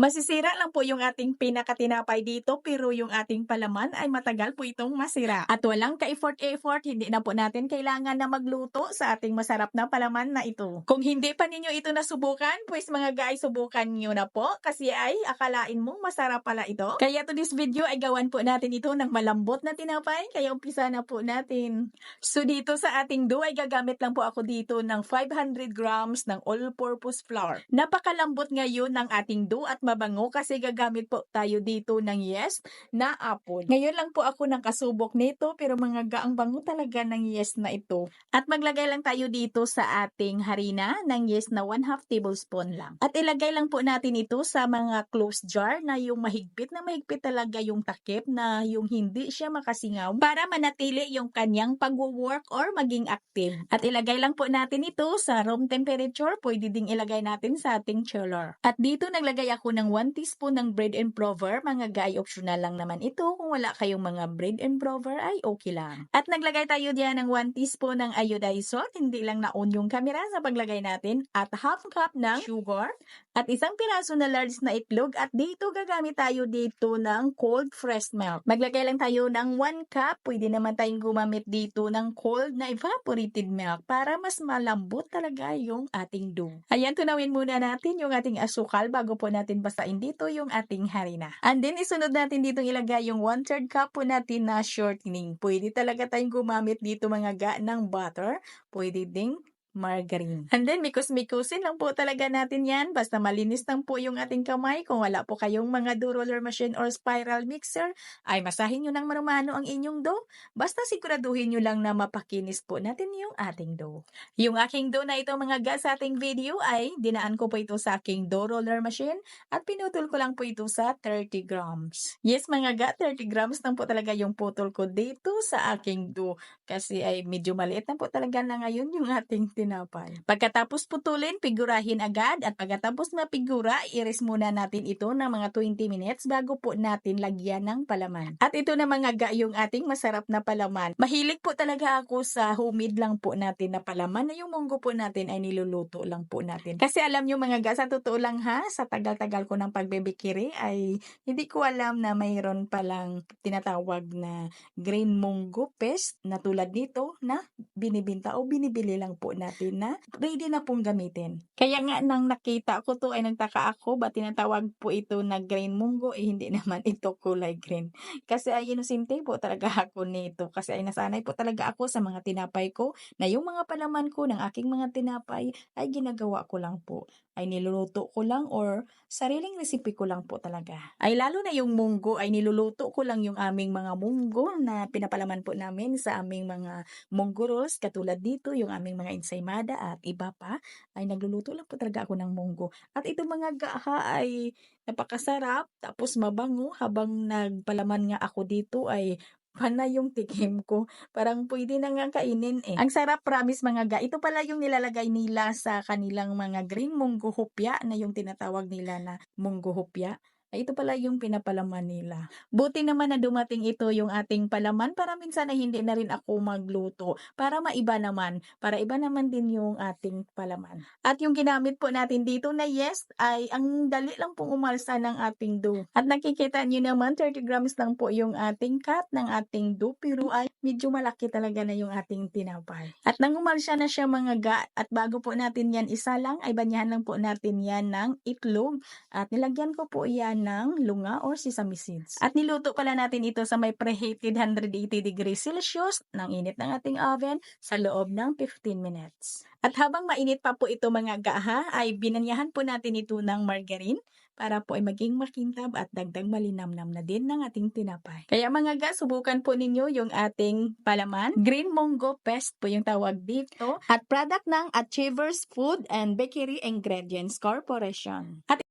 Masisira lang po yung ating pinakatinapay dito pero yung ating palaman ay matagal po itong masira. At walang ka-effort-effort, hindi na po natin kailangan na magluto sa ating masarap na palaman na ito. Kung hindi pa ninyo ito nasubukan, pues mga guys, subukan nyo na po kasi ay akalain mong masarap pala ito. Kaya to this video ay gawan po natin ito ng malambot na tinapay, kaya umpisa na po natin. So dito sa ating dough ay gagamit lang po ako dito ng 500 grams ng all-purpose flour. Napakalambot ngayon ng ating dough at mabango kasi gagamit po tayo dito ng yes na apple. Ngayon lang po ako nakasubok nito pero mga gaang bango talaga ng yes na ito. At maglagay lang tayo dito sa ating harina ng yes na 1 half tablespoon lang. At ilagay lang po natin ito sa mga closed jar na yung mahigpit na mahigpit talaga yung takip na yung hindi siya makasingaw para manatili yung kanyang pag-work or maging active. At ilagay lang po natin ito sa room temperature. Pwede ding ilagay natin sa ating chiller. At dito naglagay ako ng 1 teaspoon ng bread and improver. Mga guy, optional lang naman ito. Kung wala kayong mga bread and improver ay okay lang. At naglagay tayo diyan ng 1 teaspoon ng iodized salt. Hindi lang na-on yung camera sa paglagay natin. At half cup ng sugar. At isang piraso na large na itlog. At dito gagamit tayo dito ng cold fresh milk. Maglagay lang tayo ng 1 cup. Pwede naman tayong gumamit dito ng cold na evaporated milk para mas malambot talaga yung ating dough. Ayan, tunawin muna natin yung ating asukal bago po natin basain dito yung ating harina. And then, isunod natin dito ilagay yung 1 third cup po natin na shortening. Pwede talaga tayong gumamit dito mga ga ng butter. Pwede ding margarine. And then, mikos-mikusin lang po talaga natin yan. Basta malinis lang po yung ating kamay. Kung wala po kayong mga dough roller machine or spiral mixer, ay masahin nyo ng marumano ang inyong dough. Basta siguraduhin nyo lang na mapakinis po natin yung ating dough. Yung aking dough na ito mga gas sa ating video ay dinaan ko po ito sa aking dough roller machine at pinutol ko lang po ito sa 30 grams. Yes mga ga, 30 grams lang po talaga yung putol ko dito sa aking dough. Kasi ay medyo maliit na po talaga na ngayon yung ating tinapay. Pagkatapos putulin, figurahin agad at pagkatapos mapigura, iris muna natin ito ng mga 20 minutes bago po natin lagyan ng palaman. At ito na mga ga yung ating masarap na palaman. Mahilig po talaga ako sa humid lang po natin na palaman na yung munggo po natin ay niluluto lang po natin. Kasi alam nyo mga ga, sa totoo lang ha, sa tagal-tagal ko ng pagbebekiri ay hindi ko alam na mayroon palang tinatawag na green munggo paste na tulad nito na binibinta o binibili lang po natin na ready na pong gamitin. Kaya nga nang nakita ko to ay nagtaka ako ba tinatawag po ito na green munggo eh hindi naman ito kulay green. Kasi ay inosente po talaga ako nito kasi ay nasanay po talaga ako sa mga tinapay ko na yung mga palaman ko ng aking mga tinapay ay ginagawa ko lang po ay niluluto ko lang or sariling recipe ko lang po talaga. Ay lalo na yung munggo ay niluluto ko lang yung aming mga munggo na pinapalaman po namin sa aming mga munggo rolls katulad dito yung aming mga ensaymada at iba pa ay nagluluto lang po talaga ako ng munggo. At ito mga gaha ay napakasarap tapos mabango habang nagpalaman nga ako dito ay panay yung tikim ko. Parang pwede na nga kainin eh. Ang sarap promise mga ga. Ito pala yung nilalagay nila sa kanilang mga green munggo hupya na yung tinatawag nila na munggo hupya ay ito pala yung pinapalaman nila. Buti naman na dumating ito yung ating palaman para minsan ay hindi na rin ako magluto. Para maiba naman. Para iba naman din yung ating palaman. At yung ginamit po natin dito na yes ay ang dali lang pong umalsa ng ating dough. At nakikita nyo naman 30 grams lang po yung ating cut ng ating dough pero ay medyo malaki talaga na yung ating tinapay. At nang umalsa na siya mga ga at bago po natin yan isa lang ay banyahan lang po natin yan ng itlog at nilagyan ko po yan ng lunga or sesame seeds. At niluto pala natin ito sa may preheated 180 degrees Celsius ng init ng ating oven sa loob ng 15 minutes. At habang mainit pa po ito mga gaha, ay binanyahan po natin ito ng margarine para po ay maging makintab at dagdag malinamnam na din ng ating tinapay. Kaya mga ga, subukan po ninyo yung ating palaman. Green Mongo Pest po yung tawag dito. At product ng Achievers Food and Bakery Ingredients Corporation. At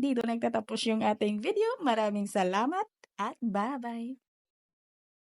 dito nagtatapos yung ating video. Maraming salamat at bye-bye!